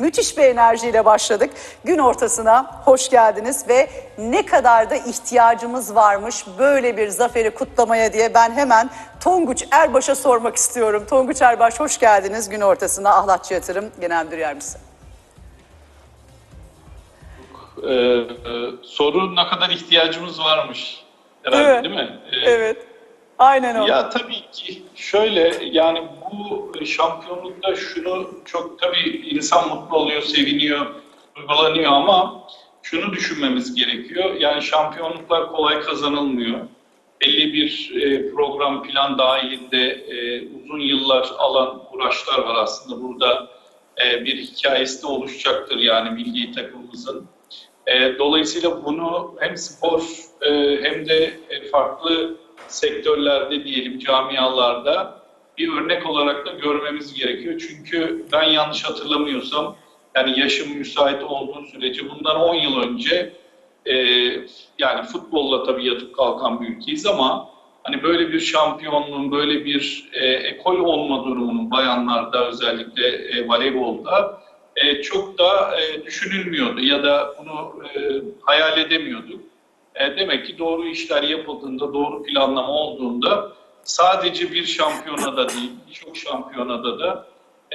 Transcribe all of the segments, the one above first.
Müthiş bir enerjiyle başladık. Gün ortasına hoş geldiniz ve ne kadar da ihtiyacımız varmış böyle bir zaferi kutlamaya diye ben hemen Tonguç Erbaş'a sormak istiyorum. Tonguç Erbaş hoş geldiniz gün ortasına Ahlatçı Yatırım Genel Müdür Yardımcısı. Ee, e, soru ne kadar ihtiyacımız varmış herhalde Evet. değil mi? Ee, Evet. Aynen o. Ya tabii ki şöyle yani bu şampiyonlukta şunu çok tabii insan mutlu oluyor, seviniyor, duygulanıyor ama şunu düşünmemiz gerekiyor. Yani şampiyonluklar kolay kazanılmıyor. Belli bir e, program plan dahilinde e, uzun yıllar alan uğraşlar var aslında. Burada e, bir hikayesi de oluşacaktır yani milli takımımızın. E, dolayısıyla bunu hem spor e, hem de e, farklı sektörlerde diyelim camialarda bir örnek olarak da görmemiz gerekiyor. Çünkü ben yanlış hatırlamıyorsam yani yaşım müsait olduğu sürece bundan 10 yıl önce e, yani futbolla tabii yatıp kalkan bir ülkeyiz ama hani böyle bir şampiyonluğun, böyle bir e, ekol olma durumunun bayanlarda özellikle e, voleybolda e, çok da e, düşünülmüyordu ya da bunu e, hayal edemiyorduk. E, demek ki doğru işler yapıldığında, doğru planlama olduğunda sadece bir şampiyonada değil, birçok şampiyonada da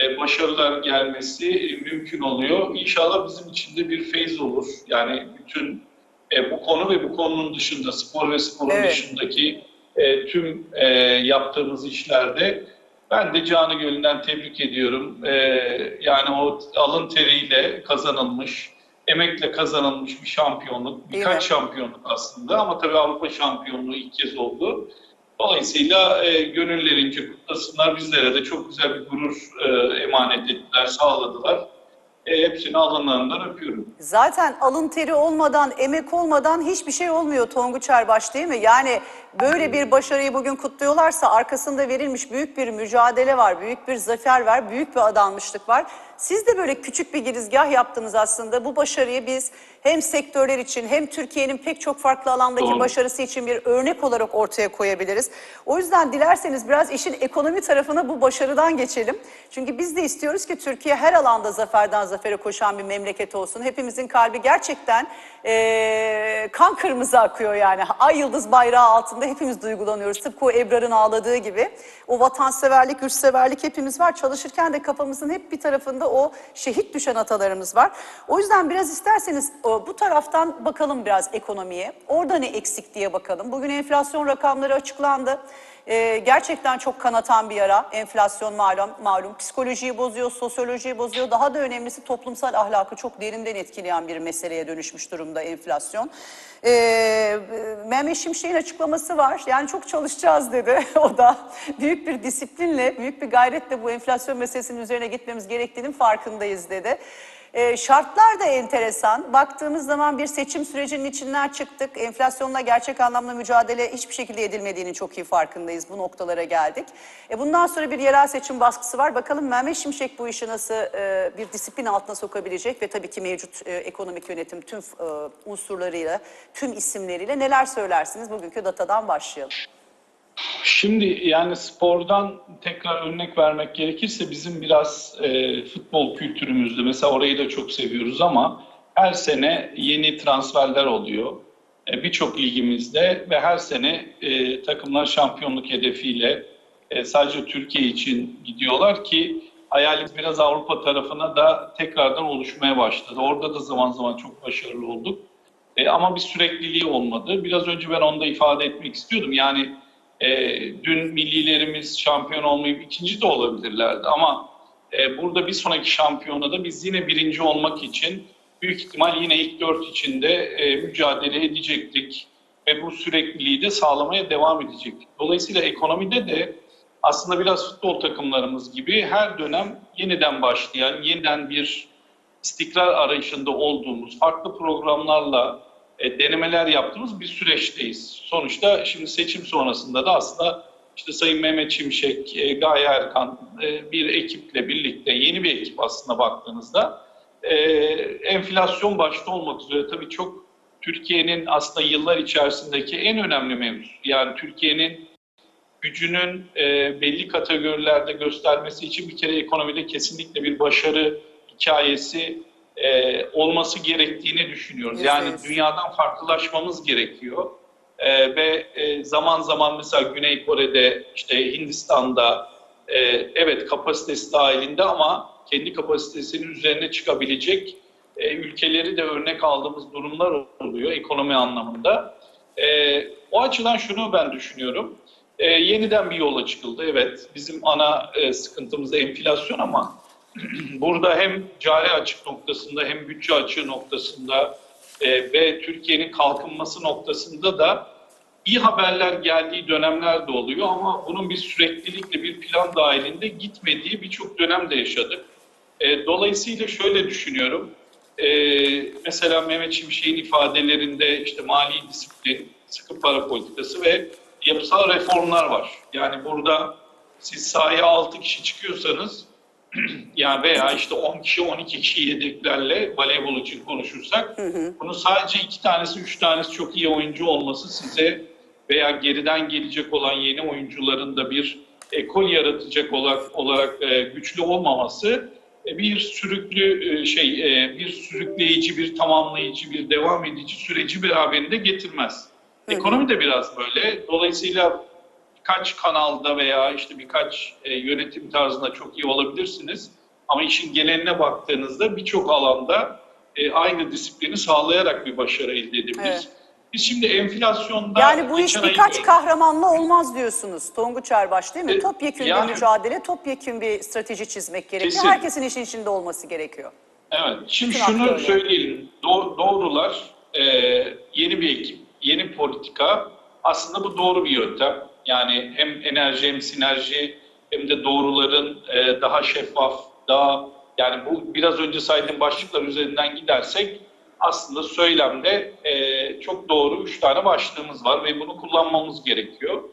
e, başarılar gelmesi e, mümkün oluyor. İnşallah bizim için de bir feyz olur. Yani bütün e, bu konu ve bu konunun dışında, spor ve sporun Evet. dışındaki e, tüm e, yaptığımız işlerde ben de canı gönülden tebrik ediyorum. E, yani o alın teriyle kazanılmış, emekle kazanılmış bir şampiyonluk. Birkaç mi? şampiyonluk aslında ama tabii Avrupa şampiyonluğu ilk kez oldu. Dolayısıyla e, gönüllerince kutlasınlar. Bizlere de çok güzel bir gurur e, emanet ettiler, sağladılar. E, hepsini alınlarından öpüyorum. Zaten alın teri olmadan, emek olmadan hiçbir şey olmuyor Tonguç Erbaş değil mi? Yani böyle bir başarıyı bugün kutluyorlarsa arkasında verilmiş büyük bir mücadele var, büyük bir zafer var, büyük bir adanmışlık var. Siz de böyle küçük bir girizgah yaptınız aslında. Bu başarıyı biz hem sektörler için hem Türkiye'nin pek çok farklı alandaki Doğru. başarısı için bir örnek olarak ortaya koyabiliriz. O yüzden dilerseniz biraz işin ekonomi tarafına bu başarıdan geçelim. Çünkü biz de istiyoruz ki Türkiye her alanda zaferden zafere koşan bir memleket olsun. Hepimizin kalbi gerçekten eee, kan kırmızı akıyor yani. Ay yıldız bayrağı altında hepimiz duygulanıyoruz. Tıpkı o Ebrar'ın ağladığı gibi. O vatanseverlik, yurtseverlik hepimiz var. Çalışırken de kafamızın hep bir tarafında o şehit düşen atalarımız var. O yüzden biraz isterseniz bu taraftan bakalım biraz ekonomiye. Orada ne eksik diye bakalım. Bugün enflasyon rakamları açıklandı. Ee, gerçekten çok kanatan bir yara. Enflasyon malum, malum. Psikolojiyi bozuyor, sosyolojiyi bozuyor. Daha da önemlisi toplumsal ahlakı çok derinden etkileyen bir meseleye dönüşmüş durumda enflasyon. Ee, Mehmet Şimşek'in açıklaması var. Yani çok çalışacağız dedi o da. Büyük bir disiplinle, büyük bir gayretle bu enflasyon meselesinin üzerine gitmemiz gerektiğinin farkındayız dedi. Ee, şartlar da enteresan. Baktığımız zaman bir seçim sürecinin içinden çıktık. Enflasyonla gerçek anlamda mücadele hiçbir şekilde edilmediğinin çok iyi farkındayız. Bu noktalara geldik. E, bundan sonra bir yerel seçim baskısı var. Bakalım Mehmet Şimşek bu işi nasıl e, bir disiplin altına sokabilecek ve tabii ki mevcut e, ekonomik yönetim tüm e, unsurlarıyla, tüm isimleriyle neler söylersiniz? Bugünkü datadan başlayalım. Şimdi yani spordan tekrar örnek vermek gerekirse bizim biraz e, futbol kültürümüzde mesela orayı da çok seviyoruz ama her sene yeni transferler oluyor. E, Birçok ligimizde ve her sene e, takımlar şampiyonluk hedefiyle e, sadece Türkiye için gidiyorlar ki hayalimiz biraz Avrupa tarafına da tekrardan oluşmaya başladı. Orada da zaman zaman çok başarılı olduk. E, ama bir sürekliliği olmadı. Biraz önce ben onu da ifade etmek istiyordum. Yani e, dün millilerimiz şampiyon olmayıp ikinci de olabilirlerdi ama e, burada bir sonraki şampiyonada biz yine birinci olmak için büyük ihtimal yine ilk dört içinde e, mücadele edecektik ve bu sürekliliği de sağlamaya devam edecektik. Dolayısıyla ekonomide de aslında biraz futbol takımlarımız gibi her dönem yeniden başlayan, yeniden bir istikrar arayışında olduğumuz, farklı programlarla e, denemeler yaptığımız bir süreçteyiz. Sonuçta şimdi seçim sonrasında da aslında işte Sayın Mehmet Şimşek, e, Gaye Erkan e, bir ekiple birlikte, yeni bir ekip aslında baktığınızda e, enflasyon başta olmak üzere tabii çok Türkiye'nin aslında yıllar içerisindeki en önemli mevzu. Yani Türkiye'nin gücünün belli kategorilerde göstermesi için bir kere ekonomide kesinlikle bir başarı hikayesi e, olması gerektiğini düşünüyoruz. Yüzde Yani yüz. dünyadan farklılaşmamız gerekiyor. E, ve e, zaman zaman mesela Güney Kore'de, işte Hindistan'da e, evet kapasitesi dahilinde ama kendi kapasitesinin üzerine çıkabilecek e, ülkeleri de örnek aldığımız durumlar oluyor ekonomi anlamında. E, o açıdan şunu ben düşünüyorum. E, yeniden bir yola çıkıldı. Evet bizim ana e, sıkıntımız enflasyon ama burada hem cari açık noktasında hem bütçe açığı noktasında e, ve Türkiye'nin kalkınması noktasında da iyi haberler geldiği dönemler de oluyor ama bunun bir süreklilikle bir plan dahilinde gitmediği birçok dönem de yaşadık. E, dolayısıyla şöyle düşünüyorum. E, mesela Mehmet Şimşek'in ifadelerinde işte mali disiplin, sıkı para politikası ve yapısal reformlar var. Yani burada siz sahaya 6 kişi çıkıyorsanız yani veya işte 10 kişi 12 kişi yedeklerle voleybol için konuşursak bunu sadece iki tanesi üç tanesi çok iyi oyuncu olması size veya geriden gelecek olan yeni oyuncuların da bir ekol yaratacak olarak, olarak e, güçlü olmaması e, bir sürüklü e, şey e, bir sürükleyici bir tamamlayıcı bir devam edici süreci beraberinde getirmez. Ekonomi de biraz böyle. Dolayısıyla birkaç kanalda veya işte birkaç e, yönetim tarzında çok iyi olabilirsiniz. Ama işin geneline baktığınızda birçok alanda e, aynı disiplini sağlayarak bir başarı elde edebiliriz. Evet. Biz şimdi enflasyonda... Yani bu iş geçen ay- birkaç kahramanla olmaz diyorsunuz Tonguç Erbaş değil mi? E, Topyekun yani- bir mücadele, topyekun bir strateji çizmek gerekiyor. Kesin. Herkesin işin içinde olması gerekiyor. Evet. Şimdi Bütün şunu aktörler. söyleyelim. Do- doğrular e, yeni bir ekip, yeni politika. Aslında bu doğru bir yöntem. Yani hem enerji hem sinerji hem de doğruların e, daha şeffaf, daha yani bu biraz önce saydığım başlıklar üzerinden gidersek aslında söylemde e, çok doğru üç tane başlığımız var ve bunu kullanmamız gerekiyor.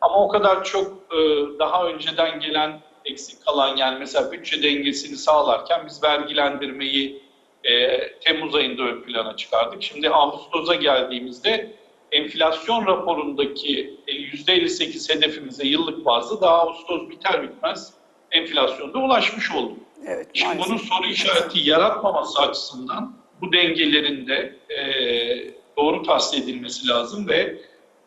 Ama o kadar çok e, daha önceden gelen eksik kalan yani mesela bütçe dengesini sağlarken biz vergilendirmeyi e, Temmuz ayında ön plana çıkardık. Şimdi Ağustos'a geldiğimizde enflasyon raporundaki e, %58 hedefimize yıllık bazda daha Ağustos biter bitmez enflasyonda ulaşmış olduk. Evet, Şimdi maalesef. bunun soru işareti yaratmaması açısından bu dengelerin de e, doğru tahsil edilmesi lazım ve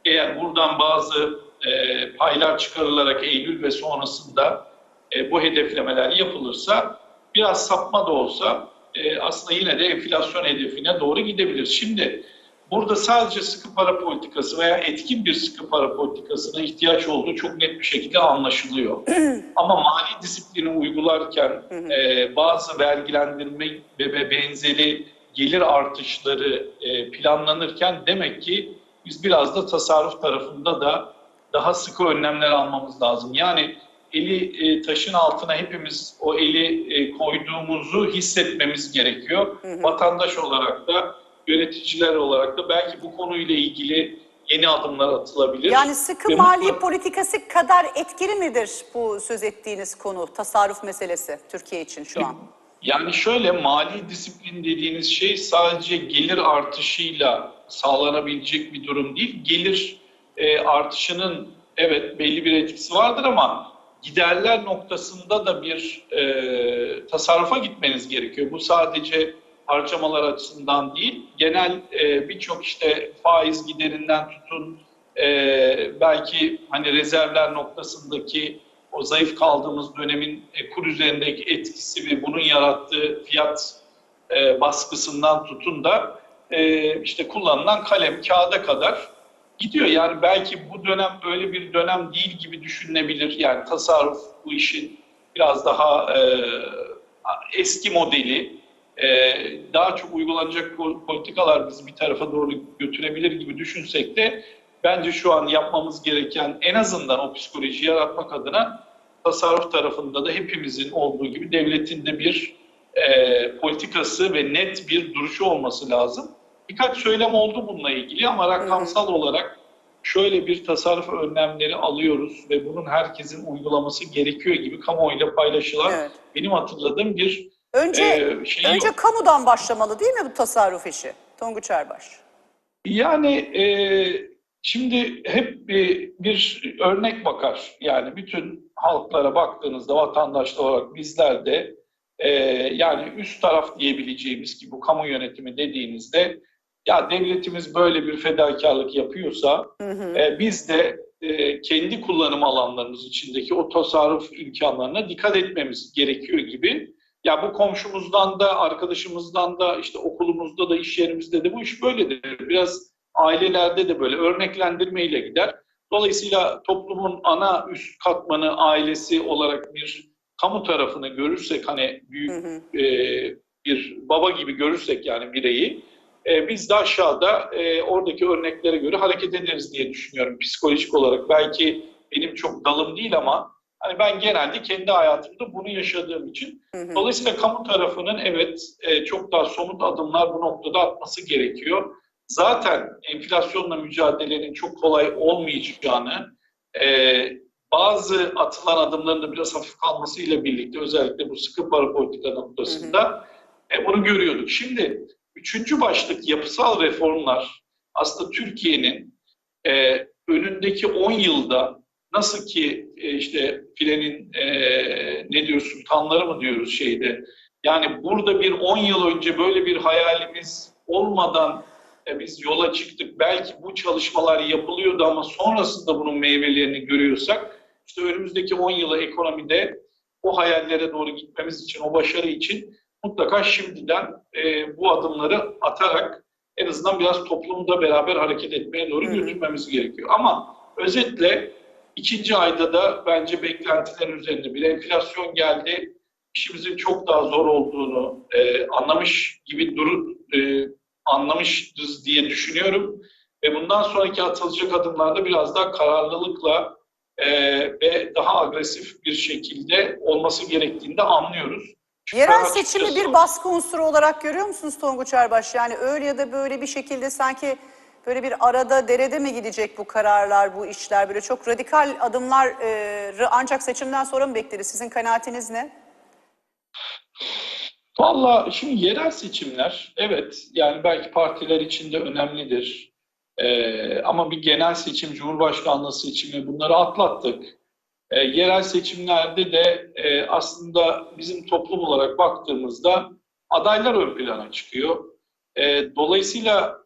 eğer buradan bazı e, paylar çıkarılarak Eylül ve sonrasında e, bu hedeflemeler yapılırsa biraz sapma da olsa e, aslında yine de enflasyon hedefine doğru gidebilir. Şimdi burada sadece sıkı para politikası veya etkin bir sıkı para politikasına ihtiyaç olduğu çok net bir şekilde anlaşılıyor. Ama mali disiplini uygularken e, bazı vergilendirme ve, benzeri gelir artışları e, planlanırken demek ki biz biraz da tasarruf tarafında da daha sıkı önlemler almamız lazım. Yani eli e, taşın altına hepimiz o eli e, koyduğumuzu hissetmemiz gerekiyor. Vatandaş olarak da yöneticiler olarak da belki bu konuyla ilgili yeni adımlar atılabilir. Yani sıkı Ve mali mutlaka- politikası kadar etkili midir bu söz ettiğiniz konu, tasarruf meselesi Türkiye için şu an? Yani şöyle mali disiplin dediğiniz şey sadece gelir artışıyla sağlanabilecek bir durum değil. Gelir e, artışının evet belli bir etkisi vardır ama giderler noktasında da bir e, tasarrufa gitmeniz gerekiyor. Bu sadece harcamalar açısından değil, genel e, birçok işte faiz giderinden tutun, e, belki hani rezervler noktasındaki o zayıf kaldığımız dönemin e, kur üzerindeki etkisi ve bunun yarattığı fiyat e, baskısından tutun da e, işte kullanılan kalem kağıda kadar gidiyor. Yani belki bu dönem böyle bir dönem değil gibi düşünülebilir. Yani tasarruf bu işin biraz daha e, eski modeli, daha çok uygulanacak po- politikalar bizi bir tarafa doğru götürebilir gibi düşünsek de bence şu an yapmamız gereken en azından o psikolojiyi yaratmak adına tasarruf tarafında da hepimizin olduğu gibi devletin de bir e, politikası ve net bir duruşu olması lazım. Birkaç söylem oldu bununla ilgili ama rakamsal olarak şöyle bir tasarruf önlemleri alıyoruz ve bunun herkesin uygulaması gerekiyor gibi kamuoyuyla paylaşılan Evet. benim hatırladığım bir Önce e, şey önce yok. kamudan başlamalı değil mi bu tasarruf işi? Tonguç Erbaş. Yani e, şimdi hep bir, bir örnek bakar. Yani bütün halklara baktığınızda vatandaşlar olarak bizler de e, yani üst taraf diyebileceğimiz ki bu kamu yönetimi dediğinizde ya devletimiz böyle bir fedakarlık yapıyorsa e, biz de e, kendi kullanım alanlarımız içindeki o tasarruf imkanlarına dikkat etmemiz gerekiyor gibi. Ya bu komşumuzdan da, arkadaşımızdan da, işte okulumuzda da, iş yerimizde de bu iş böyledir. Biraz ailelerde de böyle örneklendirmeyle gider. Dolayısıyla toplumun ana üst katmanı ailesi olarak bir kamu tarafını görürsek hani büyük e, bir baba gibi görürsek yani bireyi e, biz de aşağıda e, oradaki örneklere göre hareket ederiz diye düşünüyorum psikolojik olarak. Belki benim çok dalım değil ama hani ben genelde kendi hayatımda bunu yaşadığım için. Dolayısıyla kamu tarafının evet e, çok daha somut adımlar bu noktada atması gerekiyor. Zaten enflasyonla mücadelenin çok kolay olmayacağını, e, bazı atılan adımların da biraz hafif kalmasıyla birlikte özellikle bu sıkı para politika noktasında e, bunu görüyorduk. Şimdi üçüncü başlık yapısal reformlar aslında Türkiye'nin e, önündeki 10 yılda nasıl ki e, işte filenin e, ne diyoruz sultanları mı diyoruz şeyde yani burada bir 10 yıl önce böyle bir hayalimiz olmadan e, biz yola çıktık. Belki bu çalışmalar yapılıyordu ama sonrasında bunun meyvelerini görüyorsak işte önümüzdeki 10 yılı ekonomide o hayallere doğru gitmemiz için, o başarı için mutlaka şimdiden e, bu adımları atarak en azından biraz toplumda beraber hareket etmeye doğru götürmemiz gerekiyor. Ama özetle ikinci ayda da bence beklentiler üzerinde bir enflasyon geldi. İşimizin çok daha zor olduğunu e, anlamış gibi duru, e, anlamışız diye düşünüyorum. Ve bundan sonraki atılacak adımlarda biraz daha kararlılıkla e, ve daha agresif bir şekilde olması gerektiğini de anlıyoruz. Çünkü Yerel seçimi bir baskı unsuru olarak görüyor musunuz Tonguç Erbaş? Yani öyle ya da böyle bir şekilde sanki böyle bir arada derede mi gidecek bu kararlar, bu işler? Böyle çok radikal adımlar e, ancak seçimden sonra mı bekleriz? Sizin kanaatiniz ne? Valla şimdi yerel seçimler evet yani belki partiler için de önemlidir. Ee, ama bir genel seçim, Cumhurbaşkanlığı seçimi bunları atlattık. Ee, yerel seçimlerde de e, aslında bizim toplum olarak baktığımızda adaylar ön plana çıkıyor. Ee, dolayısıyla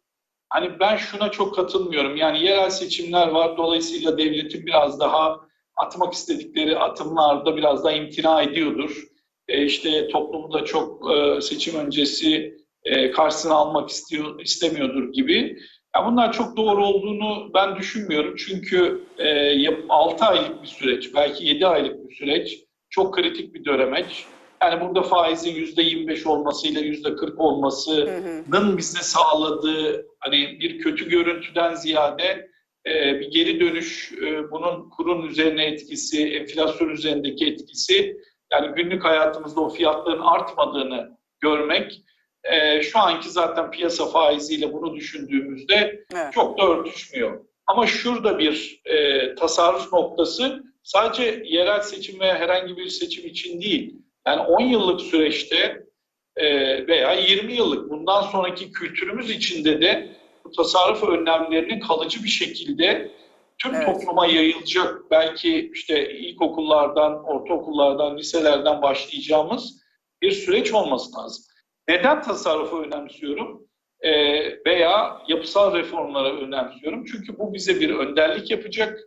hani ben şuna çok katılmıyorum. Yani yerel seçimler var. Dolayısıyla devletin biraz daha atmak istedikleri atımlarda biraz daha imtina ediyordur. E, işte toplumu çok e, seçim öncesi e, karşısına almak istiyor istemiyordur gibi. Ya bunlar çok doğru olduğunu ben düşünmüyorum. Çünkü e, 6 aylık bir süreç, belki 7 aylık bir süreç çok kritik bir dönemeç. Yani burada faizin %25 olmasıyla %40 olmasının bize sağladığı hani bir kötü görüntüden ziyade e, bir geri dönüş, e, bunun kurun üzerine etkisi, enflasyon üzerindeki etkisi yani günlük hayatımızda o fiyatların artmadığını görmek e, şu anki zaten piyasa faiziyle bunu düşündüğümüzde Evet. çok da örtüşmüyor. Ama şurada bir e, tasarruf noktası sadece yerel seçim veya herhangi bir seçim için değil. Yani 10 yıllık süreçte e, veya 20 yıllık bundan sonraki kültürümüz içinde de bu tasarruf önlemlerinin kalıcı bir şekilde tüm Evet. topluma yayılacak belki işte ilkokullardan, ortaokullardan, liselerden başlayacağımız bir süreç olması lazım. Neden tasarrufu önemsiyorum? Ee, veya yapısal reformlara önemsiyorum. Çünkü bu bize bir önderlik yapacak.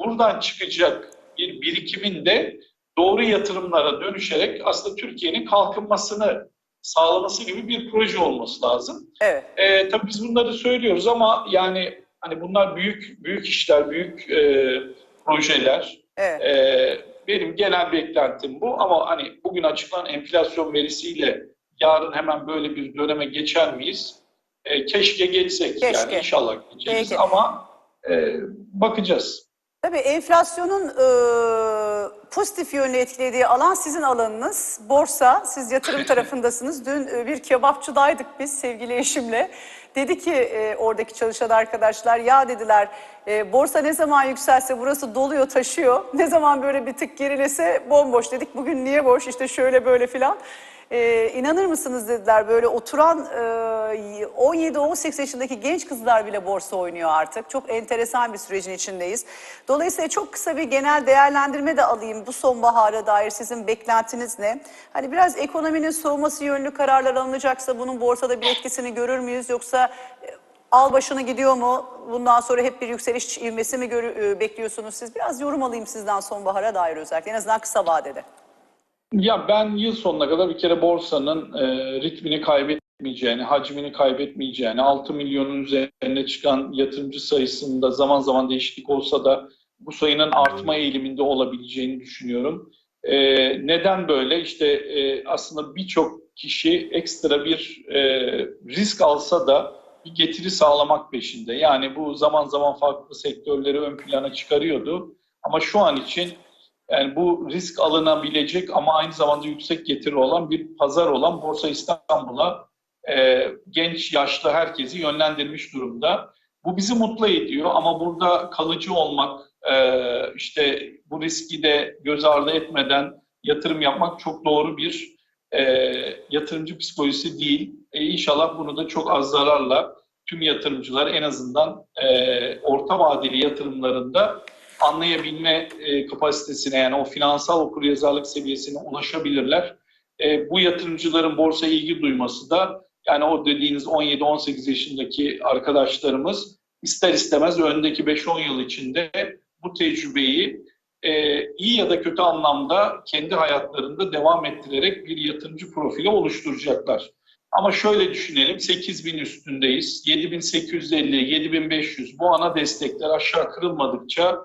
Buradan çıkacak bir birikimin de doğru yatırımlara dönüşerek aslında Türkiye'nin kalkınmasını sağlaması gibi bir proje olması lazım. Evet. E, tabii biz bunları söylüyoruz ama yani hani bunlar büyük büyük işler, büyük e, projeler. Evet. E, benim genel beklentim bu ama hani bugün açıklanan enflasyon verisiyle yarın hemen böyle bir döneme geçer miyiz? E, keşke geçsek Keşke. yani inşallah geçeriz Peki. ama e, bakacağız. Tabii enflasyonun e, pozitif yönlü etkilediği alan sizin alanınız. Borsa, siz yatırım tarafındasınız. Dün e, bir kebapçıdaydık biz sevgili eşimle. Dedi ki e, oradaki çalışan arkadaşlar ya dediler e, borsa ne zaman yükselse burası doluyor taşıyor. Ne zaman böyle bir tık gerilese bomboş dedik. Bugün niye boş işte şöyle böyle filan. Ee, inanır mısınız dediler böyle oturan e, 17-18 yaşındaki genç kızlar bile borsa oynuyor artık. Çok enteresan bir sürecin içindeyiz. Dolayısıyla çok kısa bir genel değerlendirme de alayım. Bu sonbahara dair sizin beklentiniz ne? Hani biraz ekonominin soğuması yönlü kararlar alınacaksa bunun borsada bir etkisini görür müyüz? Yoksa e, al başını gidiyor mu? Bundan sonra hep bir yükseliş ivmesi mi e, bekliyorsunuz siz? Biraz yorum alayım sizden sonbahara dair özellikle en azından kısa vadede. Ya ben yıl sonuna kadar bir kere borsanın e, ritmini kaybetmeyeceğini, hacmini kaybetmeyeceğini, 6 milyonun üzerine çıkan yatırımcı sayısında zaman zaman değişiklik olsa da bu sayının artma eğiliminde olabileceğini düşünüyorum. E, neden böyle? İşte e, aslında birçok kişi ekstra bir e, risk alsa da bir getiri sağlamak peşinde. Yani bu zaman zaman farklı sektörleri ön plana çıkarıyordu. Ama şu an için yani bu risk alınabilecek ama aynı zamanda yüksek getiri olan bir pazar olan Borsa İstanbul'a e, genç, yaşlı herkesi yönlendirmiş durumda. Bu bizi mutlu ediyor ama burada kalıcı olmak, e, işte bu riski de göz ardı etmeden yatırım yapmak çok doğru bir e, yatırımcı psikolojisi değil. E, inşallah bunu da çok az zararla tüm yatırımcılar en azından e, orta vadeli yatırımlarında anlayabilme e, kapasitesine yani o finansal okuryazarlık seviyesine ulaşabilirler. E, bu yatırımcıların borsa ilgi duyması da yani o dediğiniz 17-18 yaşındaki arkadaşlarımız ister istemez öndeki 5-10 yıl içinde bu tecrübeyi e, iyi ya da kötü anlamda kendi hayatlarında devam ettirerek bir yatırımcı profili oluşturacaklar. Ama şöyle düşünelim 8000 üstündeyiz. 7850, 7500 bu ana destekler aşağı kırılmadıkça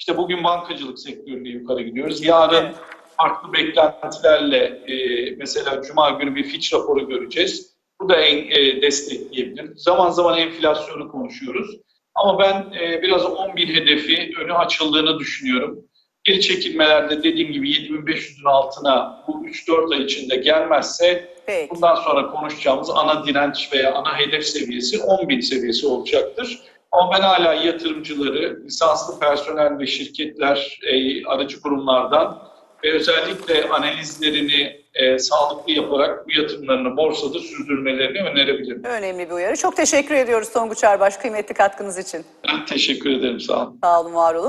işte bugün bankacılık sektöründe yukarı gidiyoruz. Yarın Evet. farklı beklentilerle e, mesela Cuma günü bir Fitch raporu göreceğiz. Bu da en, e, destekleyebilir. Zaman zaman enflasyonu konuşuyoruz. Ama ben e, biraz 11 hedefi önü açıldığını düşünüyorum. Geri çekilmelerde dediğim gibi 7500'ün altına bu 3-4 ay içinde gelmezse Peki. bundan sonra konuşacağımız ana direnç veya ana hedef seviyesi 10.000 seviyesi olacaktır. Ama ben hala yatırımcıları, lisanslı personel ve şirketler, e, aracı kurumlardan ve özellikle analizlerini e, sağlıklı yaparak bu yatırımlarını borsada sürdürmelerini önerebilirim. Önemli bir uyarı. Çok teşekkür ediyoruz Tonguç Erbaş kıymetli katkınız için. Ben teşekkür ederim, sağ olun. Sağ olun, var olun.